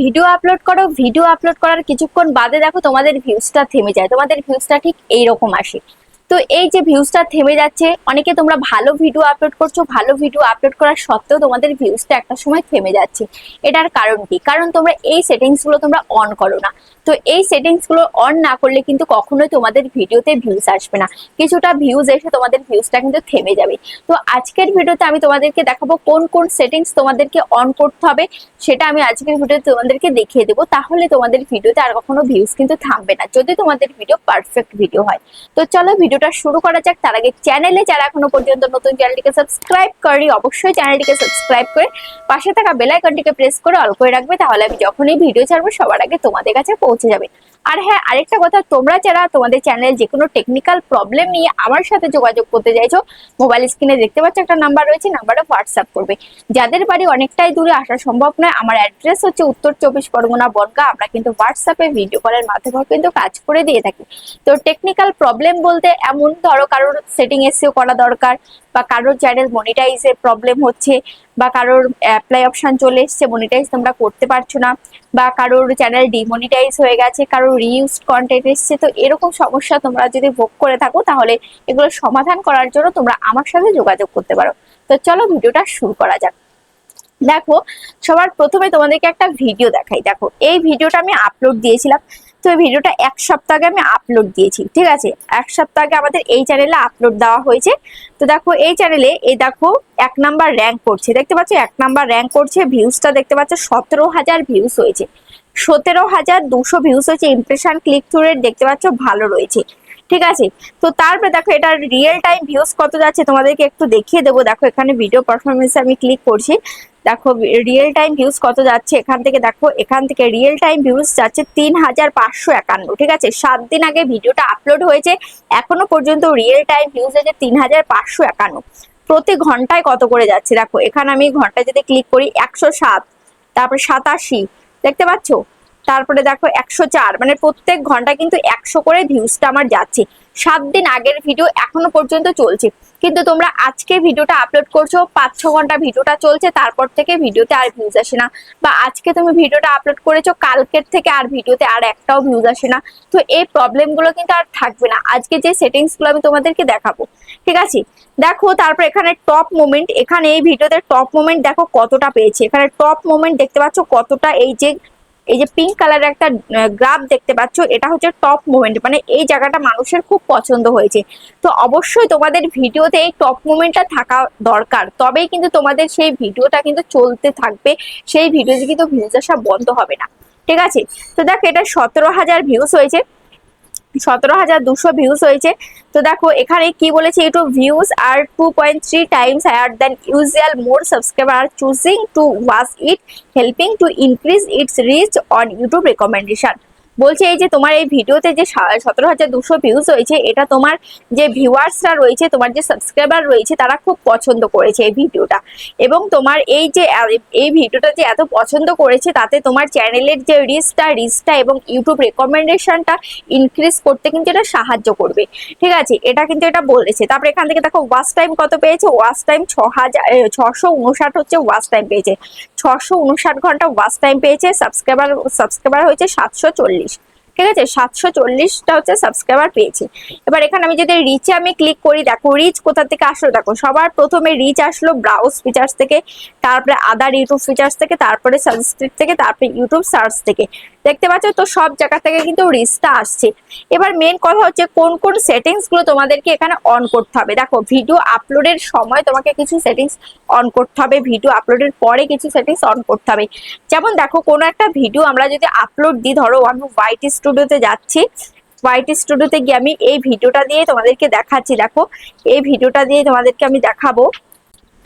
Video upload করো video upload করার কিছুক্ষণ বাদে দেখো তোমাদের ভিউজটা থেমে যায়। তোমাদের ভিউজটা ঠিক এইরকম আসে। তো এই যে ভিউজটা থেমে যাচ্ছে, অনেকে তোমরা ভালো ভিডিও আপলোড করছ, ভালো ভিডিও আপলোড করার সত্ত্বেও তোমাদের ভিউজটা একটা সময় থেমে যাচ্ছে। এটার কারণ কি? কারণ তোমরা এই সেটিংসগুলো তোমরা অন করো না। তো এই সেটিংসগুলো অন না করলে কিন্তু কখনোই তোমাদের ভিডিওতে ভিউজ আসবে না। কিছুটা ভিউজ এসে তোমাদের ভিউজটা কিন্তু থেমে যাবে। তো আজকের ভিডিওতে আমি তোমাদেরকে দেখাবো কোন কোন সেটিংস তোমাদেরকে অন করতে হবে, সেটা আমি আজকের ভিডিওতে তোমাদেরকে দেখিয়ে দেবো। তাহলে তোমাদের ভিডিওতে আর কখনো ভিউজ কিন্তু থামবে না, যদি তোমাদের ভিডিও পারফেক্ট ভিডিও হয়। তো চলো ভিডিওটা শুরু করা যাক। তার আগে চ্যানেলে যারা এখনও পর্যন্ত নতুন চ্যানেলটিকে সাবস্ক্রাইব করি অবশ্যই চ্যানেলটিকে সাবস্ক্রাইব করে পাশে থাকা বেল আইকনটিকে প্রেস করে অল করে রাখবে। তাহলে আমি যখনই ভিডিও ছাড়বো, সবার আগে তোমাদের কাছে পৌঁছে যাবে আর হ্যাঁ আরেকটা কথা, তোমরা যারা তোমাদের চ্যানেল যে কোনো টেকনিক্যাল প্রবলেম নিয়ে আমার সাথে যোগাযোগ করতে চাইছো মোবাইল স্ক্রিনে দেখতে পাচ্ছ একটা নাম্বার রয়েছে নাম্বারে হোয়াটসঅ্যাপ করবে। যাদের বাড়ি অনেকটাই দূরে, আসা সম্ভব নয়, আমার অ্যাড্রেস হচ্ছে উত্তর চব্বিশ পরগনা বনগা আমরা কিন্তু হোয়াটসঅ্যাপে ভিডিও কলের মাধ্যমে কিন্তু কাজ করে দিয়ে থাকি। তো টেকনিক্যাল প্রবলেম বলতে এমন ধরো কারোর সেটিং এসিও করা দরকার, বা কারোর চ্যানেল মনিটাইজে প্রবলেম হচ্ছে, বা কারোর অ্যাপ্লাই অপশন চলে এসছে মনিটাইজ তোমরা করতে পারছ না, বা কারোর চ্যানেল ডিমনিটাইজ হয়ে গেছে, কারোর রিউজড কন্টেন্ট এসছে, তো এরকম সমস্যা তোমরা যদি ভোগ করে থাকো, তাহলে এগুলো সমাধান করার জন্য তোমরা আমার সাথে যোগাযোগ করতে পারো। তো চলো ভিডিওটা শুরু করা যাক। দেখো, সবার প্রথমে তোমাদেরকে একটা ভিডিও দেখাই। দেখো, এই ভিডিওটা আমি আপলোড দিয়েছিলাম। তো এই ভিডিওটা এক সপ্তাহ আগে আমি আপলোড দিয়েছি, ঠিক আছে? এক সপ্তাহ আগে আমাদের এই চ্যানেলে আপলোড দেওয়া হয়েছে। তো দেখো, এই চ্যানেলে এই দেখো, এক নাম্বার র্যাঙ্ক করছে। দেখতে পাচ্ছ, এক নাম্বার র্যাঙ্ক করছে ভিউজটা দেখতে পাচ্ছ, সতেরো হাজার ভিউজ হয়েছে। সতেরো হাজার দুশো ভিউস হয়েছে ইমপ্রেশন ক্লিক থ্রু রেট দেখতে পাচ্ছ, ভালো রয়েছে। ঠিক আছে? তো তারপরে দেখো, এটা রিয়েল টাইম ভিউজ কত যাচ্ছে তোমাদেরকে একটু দেখিয়ে দেবো। দেখো, এখানে ভিডিও পারফরমেন্সে আমি ক্লিক করছি। দেখো রিয়েল টাইম ভিউজ কত যাচ্ছে, এখান থেকে দেখো, এখান থেকে রিয়েল টাইম ভিউজ যাচ্ছে তিন হাজার পাঁচশো একান্ন। ঠিক আছে? সাত দিন আগে ভিডিওটা আপলোড হয়েছে, এখনও পর্যন্ত রিয়েল টাইম ভিউজ আছে তিন হাজার পাঁচশো একান্ন। প্রতি ঘন্টায় কত করে যাচ্ছে? দেখো, এখানে আমি ঘন্টায় যদি ক্লিক করি, একশো সাত, তারপরে সাতাশি দেখতে পাচ্ছ? তারপরে দেখো একশো চার মানে প্রত্যেক ঘণ্টা কিন্তু একশো করে ভিউজটা আমার যাচ্ছে। সাত দিন আগের ভিডিও এখনও পর্যন্ত চলছে। কিন্তু তোমরা আজকে ভিডিওটা আপলোড করছ, পাঁচ ছ ঘণ্টা ভিডিওটা চলছে, তারপর থেকে ভিডিওতে আর ভিউজ আসে না। বা আজকে তুমি ভিডিওটা আপলোড করেছ, কালকের থেকে আর ভিডিওতে আর একটাও ভিউজ আসে না। তো এই প্রবলেমগুলো কিন্তু আর থাকবে না। আজকে যে সেটিংসগুলো আমি তোমাদেরকে দেখাবো। ঠিক আছে? দেখো, তারপর এখানে টপ মোমেন্ট এখানে এই ভিডিওতে টপ মোমেন্ট দেখো কতটা পেয়েছে। এখানে টপ মোমেন্ট দেখতে পাচ্ছ কতটা এই যে এই যে পিঙ্ক কালারের একটা গ্রাফ দেখতে পাচ্ছ, এটা হচ্ছে টপ মুভমেন্ট মানে এই জায়গাটা মানুষের খুব পছন্দ হয়েছে। তো অবশ্যই তোমাদের ভিডিওতে এই টপ মুভমেন্টটা থাকা দরকার, তবেই কিন্তু তোমাদের সেই ভিডিওটা কিন্তু চলতে থাকবে, সেই ভিডিওতে কিন্তু ভিউজ আসা বন্ধ হবে না। ঠিক আছে? তো দেখ, এটা সতেরো হাজার ভিউজ হয়েছে। সতেরো হাজার দুশো ভিউস হয়েছে। তো দেখো, এখানে কি বলেছে YouTube views are two point three times higher than usual more subscriber choosing to watch it helping to increase its reach on YouTube recommendation বলছে, এই যে তোমার এই ভিডিওতে যে সতেরো হাজার দুশো ভিউজ হয়েছে এটা তোমার যে ভিউয়ার্সরা রয়েছে, তোমার যে সাবস্ক্রাইবার রয়েছে, তারা খুব পছন্দ করেছে এই ভিডিওটা। এবং তোমার এই যে এই ভিডিওটা যে এত পছন্দ করেছে, তাতে তোমার চ্যানেলের যে রিচটা রিচটা এবং ইউটিউব রেকমেন্ডেশনটা ইনক্রিজ করতে কিন্তু এটা সাহায্য করবে। ঠিক আছে? এটা কিন্তু এটা বলেছে। তারপরে এখান থেকে দেখো ওয়াচ টাইম কত পেয়েছে? ওয়াচ টাইম ছ হাজার ছশো উনষাট হচ্ছে ওয়াচ টাইম পেয়েছে। ছশো উনষাট ঘণ্টা ওয়াচ টাইম পেয়েছে। সাবস্ক্রাইবার সাবস্ক্রাইবার হয়েছে সাতশো চল্লিশ। ঠিক আছে? সাতশো চল্লিশটা হচ্ছে সাবস্ক্রাইবার পেয়েছি। এবার এখানে আমি যদি রিচে আমি ক্লিক করি, দেখো রিচ কোথা থেকে আসলো? দেখো, সবার প্রথমে রিচ আসলো ব্রাউজ ফিচার্স থেকে, তারপরে আদার ইউটিউব ফিচার্স থেকে, তারপরে সাবস্ক্রিপ্ট থেকে, তারপরে ইউটিউব সার্চ থেকে। দেখতে পাচ্ছ তো সব জায়গা থেকে কিন্তু রিচটা আসছে। এবার মেন কথা হচ্ছে কোন কোন সেটিংসগুলো তোমাদেরকে এখানে অন করতে হবে। দেখো ভিডিও আপলোডের সময় তোমাকে কিছু সেটিংস অন করতে হবে। ভিডিও আপলোডের পরে কিছু সেটিংস অন করতে হবে। যেমন দেখো, কোনো একটা ভিডিও আমরা যদি আপলোড দিই, ধরো ওয়ান হোয়াইট স্টুডিওতে যাচ্ছি। হোয়াইট স্টুডিওতে গিয়ে আমি এই ভিডিওটা দিয়ে তোমাদেরকে দেখাচ্ছি। দেখো, এই ভিডিওটা দিয়ে তোমাদেরকে আমি দেখাবো।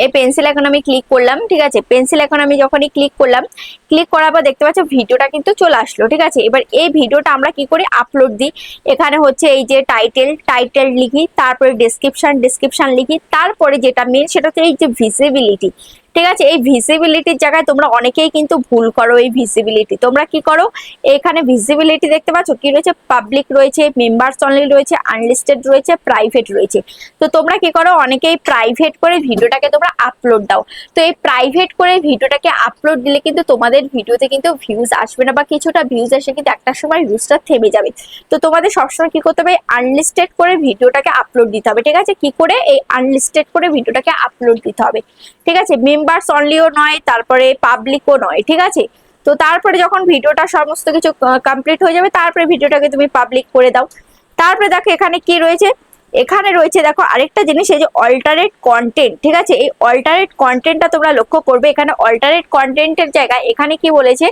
এই পেন্সিল এখন আমি ক্লিক করলাম, ঠিক আছে? পেন্সিল এখন আমি যখনই ক্লিক করলাম ক্লিক করার পর দেখতে পাচ্ছ ভিডিওটা কিন্তু চলে আসলো, ঠিক আছে? এবার এই ভিডিওটা আমরা কি করে? আপলোড দিই। এখানে হচ্ছে এই যে টাইটেল টাইটেল লিখি, তারপরে ডিসক্রিপশান ডিসক্রিপশান লিখি, তারপরে যেটা মেন সেটা হচ্ছে এই যে ভিজিবিলিটি ঠিক আছে? এই ভিজিবিলিটির জায়গায় তোমরা অনেকেই কিন্তু ভুল করো এই ভিজিবিলিটি তোমরা কি করো? এখানে ভিজিবিলিটি দেখতে পাচ্ছ কি রয়েছে? পাবলিক রয়েছে মেম্বার্স অনলি রয়েছে আনলিস্টেড রয়েছে প্রাইভেট রয়েছে। তো তোমরা কি করো? অনেকেই প্রাইভেট করে ভিডিওটাকে তোমরা আপলোড দাও। তো এই প্রাইভেট করে ভিডিওটাকে আপলোড দিলে কিন্তু তোমাদের ভিডিওতে কিন্তু ভিউজ আসবে না বা কিছুটা ভিউজ এসে কিন্তু একটা সময় ভিউজটা থেমে যাবে। তো তোমাদের সবসময় কি করতে হবে? আনলিস্টেড করে ভিডিওটাকে আপলোড দিতে হবে, ঠিক আছে? কি করে? এই আনলিস্টেড করে ভিডিওটাকে আপলোড দিতে হবে। ঠিক আছে? মেম্বার্স অনলিও নয়, তারপরে পাবলিকও নয়, ঠিক আছে? তো তারপরে যখন ভিডিওটা সমস্ত কিছু কমপ্লিট হয়ে যাবে, তারপরে ভিডিওটাকে তুমি পাবলিক করে দাও। তারপরে দেখো এখানে কি রয়েছে? এখানে রয়েছে দেখো আরেকটা জিনিস, এই যে অল্টারেট কন্টেন্ট ঠিক আছে? এই অল্টারেট কন্টেন্টটা তোমরা লক্ষ্য করবে, এখানে অল্টারেট কন্টেন্টের জায়গায় এখানে কি বলেছে?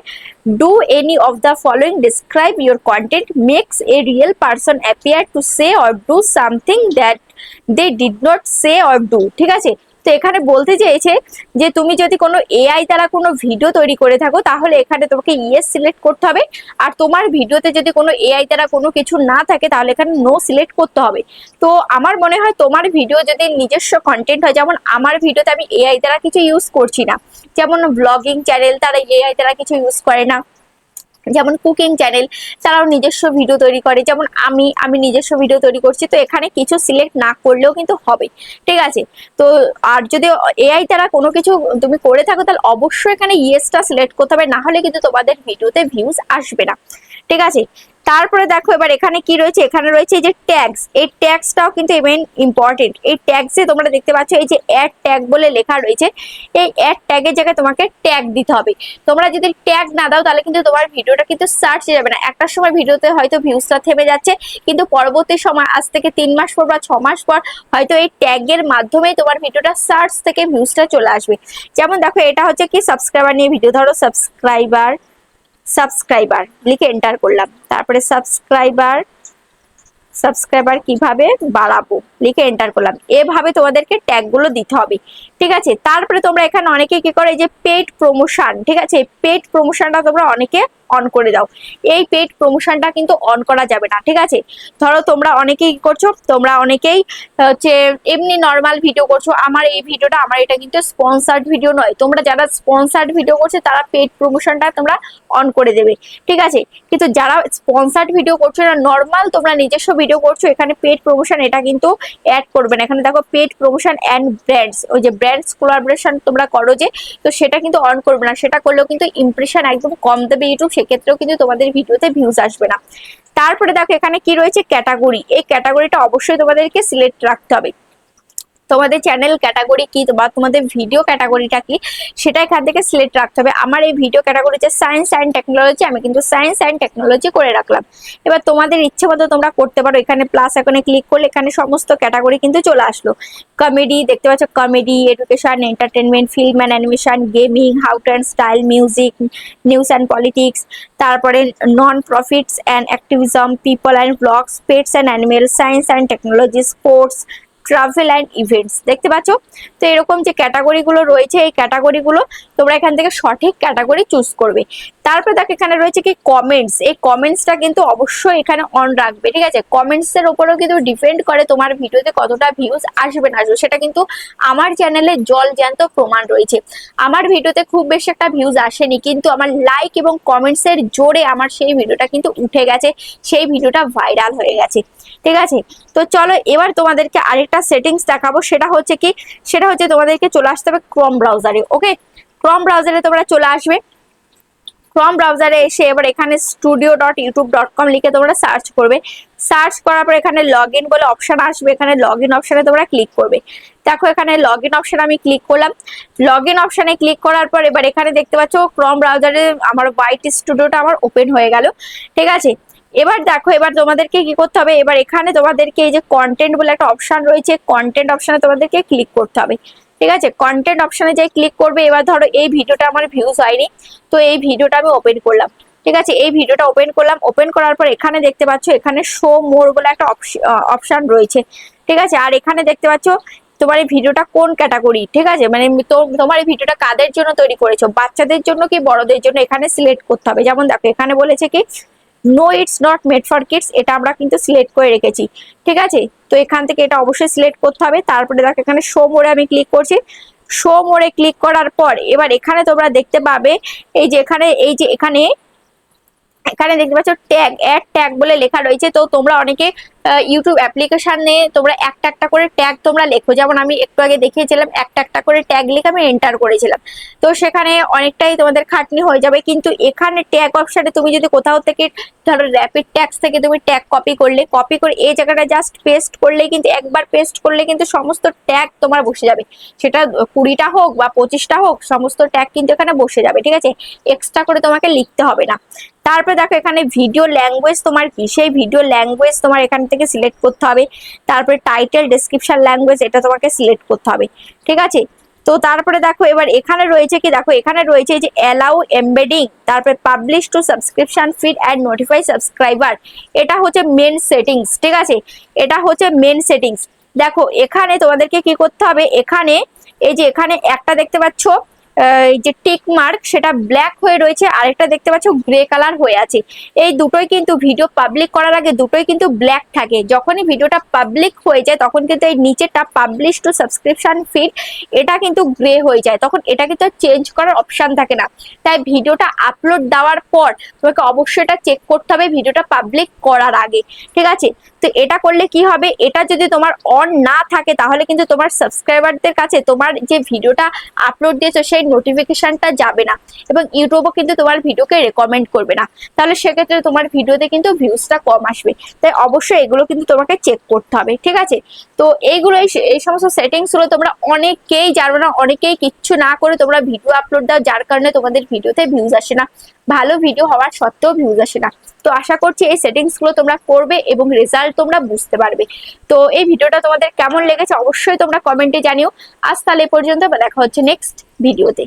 Do any of the following describe your content makes a real person appear to say or do something that they did not say or do ঠিক আছে? তো এখানে বলতে চেয়েছে যে তুমি যদি কোনো এআই দ্বারা কোনো ভিডিও তৈরি করে থাকো, তাহলে এখানে তোমাকে ইয়েস সিলেক্ট করতে হবে। আর তোমার ভিডিওতে যদি কোনো এআই দ্বারা কোনো কিছু না থাকে, তাহলে এখানে নো সিলেক্ট করতে হবে। তো আমার মনে হয় তোমার ভিডিও যদি নিজস্ব কন্টেন্ট হয়, যেমন আমার ভিডিওতে আমি এআই দ্বারা কিছু ইউজ করছি না। যেমন ব্লগিং চ্যানেল তারা এআই দ্বারা কিছু ইউজ করে না। যেমন কুকিং চ্যানেল তারাও নিজস্ব ভিডিও তৈরি করে, যেমন আমি আমি নিজস্ব ভিডিও তৈরি করছি, তো এখানে কিছু সিলেক্ট না করলেও কিন্তু হবে, ঠিক আছে? তো আর যদি এআই দ্বারা কোনো কিছু তুমি করে থাকো, তাহলে অবশ্যই এখানে ইয়েসটা সিলেক্ট করতে হবে না হলে কিন্তু তোমাদের ভিডিওতে ভিউজ আসবে না। ঠিক আছে? তারপরে দেখো এবার এখানে কি রয়েছে? এখানে রয়েছে এই যে ট্যাগস এই ট্যাগসটাও কিন্তু মেন ইম্পর্টেন্ট এই ট্যাগসে তোমরা দেখতে পাচ্ছ এই যে অ্যাড ট্যাগ বলে লেখা রয়েছে। এই অ্যাড ট্যাগের জায়গায় তোমাকে ট্যাগ দিতে হবে। তোমরা যদি ট্যাগ না দাও, তাহলে কিন্তু তোমার ভিডিওটা কিন্তু সার্চ যাবে না। একটা সময় ভিডিওতে হয়তো ভিউজটা থেমে যাচ্ছে, কিন্তু পরবর্তী সময়, আজ থেকে তিন মাস পর বা ছ মাস পর, হয়তো এই ট্যাগের মাধ্যমেই তোমার ভিডিওটা সার্চ থেকে ভিউজটা চলে আসবে। যেমন দেখো, এটা হচ্ছে কি সাবস্ক্রাইবার নিয়ে ভিডিও। ধরো সাবস্ক্রাইবার সাবস্ক্রাইবার, লিখে এন্টার করলাম। তারপরে সাবস্ক্রাইবার সাবস্ক্রাইবার কীভাবে বাড়াবো, লিখে এন্টার করলাম। এভাবে তোমাদেরকে ট্যাগগুলো দিতে হবে। ঠিক আছে? তারপরে তোমরা এখানে অনেকে কি করে? যে পেড প্রমোশন ঠিক আছে? পেড প্রমোশনটা তোমরা অনেকে অন করে দাও। এই পেড প্রমোশনটা কিন্তু অন করা যাবে না, ঠিক আছে? ধরো তোমরা অনেকেই করছ? তোমরা অনেকেই হচ্ছে এমনি নর্মাল ভিডিও করছ। আমার এই ভিডিওটা আমার এটা কিন্তু স্পন্সার্ড ভিডিও নয়। তোমরা যারা স্পন্সার্ড ভিডিও করছ, তারা পেড প্রমোশনটা তোমরা অন করে দেবে, ঠিক আছে? কিন্তু যারা স্পন্সার্ড ভিডিও করছ না নর্মাল তোমরা নিজস্ব ভিডিও করছ, এখানে পেড প্রমোশন এটা কিন্তু অ্যাড করবে না। এখানে দেখো পেড প্রমোশন অ্যান্ড ব্র্যান্ডস ওই যে ব্র্যান্ডস কোলাবোরেশন তোমরা করো যে, তো সেটা কিন্তু অন করবে না। সেটা করলেও কিন্তু ইমপ্রেশন একদম কম দেবে ইউটিউব সেক্ষেত্রেও কিন্তু তোমাদের ভিডিওতে ভিউজ আসবে না। তারপরে দেখো এখানে কি রয়েছে ক্যাটাগরি এই ক্যাটাগরিটা অবশ্যই তোমাদেরকে সিলেক্ট রাখতে হবে। তোমাদের চ্যানেল ক্যাটাগরি কি বা তোমাদের ভিডিও ক্যাটাগরিটা কি, সেটা এখান থেকে সিলেক্ট রাখতে হবে। আমার এই ভিডিও ক্যাটাগরি হচ্ছে সায়েন্স অ্যান্ড টেকনোলজি আমি কিন্তু সায়েন্স অ্যান্ড টেকনোলজি করে রাখলাম। এবার তোমাদের ইচ্ছে মতো তোমরা করতে পারো। এখানে প্লাস এখানে ক্লিক করলে এখানে সমস্ত ক্যাটাগরি কিন্তু চলে আসলো। কমেডি দেখতে পাচ্ছ comedy education entertainment film and animation gaming how to and style music news and politics তারপরে non profits and activism people and blogs pets and animal science and technology sports travel and events দেখতে পাচ্ছ? তো এরকম যে ক্যাটাগরিগুলো রয়েছে, এই ক্যাটাগরিগুলো তোমরা এখান থেকে সঠিক ক্যাটাগরি চুজ করবে। তারপরে দেখো, এখানে রয়েছে কি কমেন্টস এই কমেন্টসটা কিন্তু অবশ্যই এখানে অন রাখবে, ঠিক আছে? কমেন্টস এর উপরেও কিন্তু ডিপেন্ড করে তোমার ভিডিওতে কতটা ভিউজ আসবে না আসবে। সেটা কিন্তু আমার চ্যানেলে জল জ্যান্ত প্রমাণ রয়েছে। আমার ভিডিওতে খুব বেশি একটা ভিউজ আসেনি, কিন্তু আমার লাইক এবং কমেন্টস এর জোরে আমার সেই ভিডিওটা কিন্তু উঠে গেছে, সেই ভিডিওটা ভাইরাল হয়ে গেছে। ঠিক আছে? তো চলো এবার তোমাদেরকে আরেকটা সেটিংস দেখাবো। সেটা হচ্ছে কি? সেটা হচ্ছে তোমাদেরকে চলে আসতে হবে ক্রম ব্রাউজারে ওকে ক্রম ব্রাউজারে তোমরা চলে আসবে। ক্রম ব্রাউজারে এসে এবার এখানে studio dot YouTube dot com লিখে তোমরা সার্চ করবে। সার্চ করার পর এখানে লগ ইন বলে অপশান আসবে। এখানে লগ ইন অপশনে তোমরা ক্লিক করবে। দেখো এখানে লগ ইন অপশন আমি ক্লিক করলাম। লগ ইন অপশনে ক্লিক করার পর এবার এখানে দেখতে পাচ্ছ ক্রম ব্রাউজারে আমার হোয়াইট স্টুডিওটা আমার ওপেন হয়ে গেল। ঠিক আছে? এবার দেখো, এবার তোমাদেরকে কি করতে হবে? এবার এখানে তোমাদেরকে এই যে কন্টেন্ট বলে একটা অপশন রয়েছে কন্টেন্ট অপশনে তোমাদেরকে ক্লিক করতে হবে। ঠিক আছে? কন্টেন্ট অপশনে যাই ক্লিক করবে, এবার ধরো এই ভিডিওটা আমার ভিউজ হয়নি, তো এই ভিডিওটা আমি ওপেন করলাম। ঠিক আছে? এই ভিডিওটা ওপেন করলাম ওপেন করার পর এখানে দেখতে পাচ্ছ, এখানে শো মোর বলে একটা অপশন রয়েছে। ঠিক আছে? আর এখানে দেখতে পাচ্ছ, তোমার এই ভিডিওটা কোন ক্যাটাগরি ঠিক আছে? মানে তোমার এই ভিডিওটা কাদের জন্য তৈরি করেছ? বাচ্চাদের জন্য কি বড়দের জন্য? এখানে সিলেক্ট করতে হবে। যেমন দেখো, এখানে বলেছে কি no it's not made for kids এটা আমরা কিন্তু সিলেক্ট করে রেখেছি। ঠিক আছে? তো এখান থেকে এটা অবশ্যই সিলেক্ট করতে হবে। তারপরে দেখো এখানে শো মোড়ে আমি ক্লিক করছি। শো মোড়ে ক্লিক করার পর এবার এখানে তোমরা দেখতে পাবে, এই যে এখানে, এই যে এখানে এখানে দেখতে পাচ্ছ ট্যাগ অ্যাড ট্যাগ বলে লেখা রয়েছে। তো তোমরা অনেকে ইউটিউব অ্যাপ্লিকেশনে তোমরা একটা একটা করে ট্যাগ তোমরা লেখো। যেমন আমি একটু আগে দেখিয়েছিলাম, একটা একটা করে ট্যাগ লিখে আমি এন্টার করেছিলাম। তো সেখানে অনেকটাই তোমাদের খাটনি হয়ে যাবে। কিন্তু এখানে ট্যাগ অপশানে তুমি যদি কোথাও থেকে, ধরো র্যাপিড ট্যাক্স থেকে তুমি ট্যাগ কপি করলে কপি করে এই জায়গাটা জাস্ট পেস্ট করলে কিন্তু, একবার পেস্ট করলে কিন্তু সমস্ত ট্যাগ তোমার বসে যাবে। সেটা কুড়িটা হোক বা পঁচিশটা হোক, সমস্ত ট্যাগ কিন্তু এখানে বসে যাবে, ঠিক আছে? এক্সট্রা করে তোমাকে লিখতে হবে না। তারপরে দেখো এখানে ভিডিও ল্যাঙ্গুয়েজ তোমার কি? সেই ভিডিও ল্যাঙ্গুয়েজ তোমার এখান থেকে সিলেক্ট করতে হবে। তারপরে টাইটেল ডেসক্রিপশন ল্যাঙ্গুয়েজ এটা তোমাকে সিলেক্ট করতে হবে। ঠিক আছে? তো তারপরে দেখো এবার এখানে রয়েছে কি? দেখো এখানে রয়েছে যে অ্যালাউ এমবেডিং তারপরে publish to subscription feed and notify subscriber এটা হচ্ছে মেন সেটিংস ঠিক আছে? এটা হচ্ছে মেন সেটিংস দেখো এখানে তোমাদেরকে কি করতে হবে? এখানে, এই যে এখানে একটা দেখতে পাচ্ছ? এই যে টিক মার্ক সেটা ব্ল্যাক হয়ে রয়েছে, আরেকটা দেখতে পাচ্ছ গ্রে কালার হয়ে আছে। এই দুটোই কিন্তু ভিডিও পাবলিক করার আগে দুটোই কিন্তু ব্ল্যাক থাকে। যখনই ভিডিওটা পাবলিক হয়ে যায়, তখন কিন্তু এই নিচেটা পাবলিশ টু সাবস্ক্রিপশন ফিড এটা কিন্তু গ্রে হয়ে যায়। তখন এটা কিন্তু চেঞ্জ করার অপশান থাকে না। তাই ভিডিওটা আপলোড দেওয়ার পর তোমাকে অবশ্যই এটা চেক করতে হবে ভিডিওটা পাবলিক করার আগে। ঠিক আছে? তো এটা করলে কি হবে? এটা যদি তোমার অন না থাকে, তাহলে কিন্তু তোমার সাবস্ক্রাইবারদের কাছে তোমার যে ভিডিওটা আপলোড দিয়েছ, সেই নোটিফিকেশনটা যাবে না। এবং ইউটিউবও কিন্তু তোমার ভিডিওকে রেকমেন্ড করবে না। তাহলে সেক্ষেত্রে তোমার ভিডিওতে কিন্তু ভিউজটা কম আসবে। তাই অবশ্যই এগুলো কিন্তু তোমাকে চেক করতে হবে, ঠিক আছে? তো এইগুলো এই- সমস্ত সেটিংসগুলো তোমরা অনেকেই জানো না, অনেকেই কিচ্ছু না করে তোমরা ভিডিও আপলোড দাও, যার কারণে তোমাদের ভিডিওতে ভিউজ আসে না। ভালো ভিডিও হওয়ার সত্ত্বেও ভিউজ আসে না। তো আশা করছি এই সেটিংসগুলো তোমরা করবে এবং রেজাল্ট তোমরা বুঝতে পারবে। তো এই ভিডিওটা তোমাদের কেমন লেগেছে অবশ্যই তোমরা কমেন্টে জানিও। আজ তাহলে পর্যন্ত দেখা হচ্ছে নেক্সট ভিডিওতে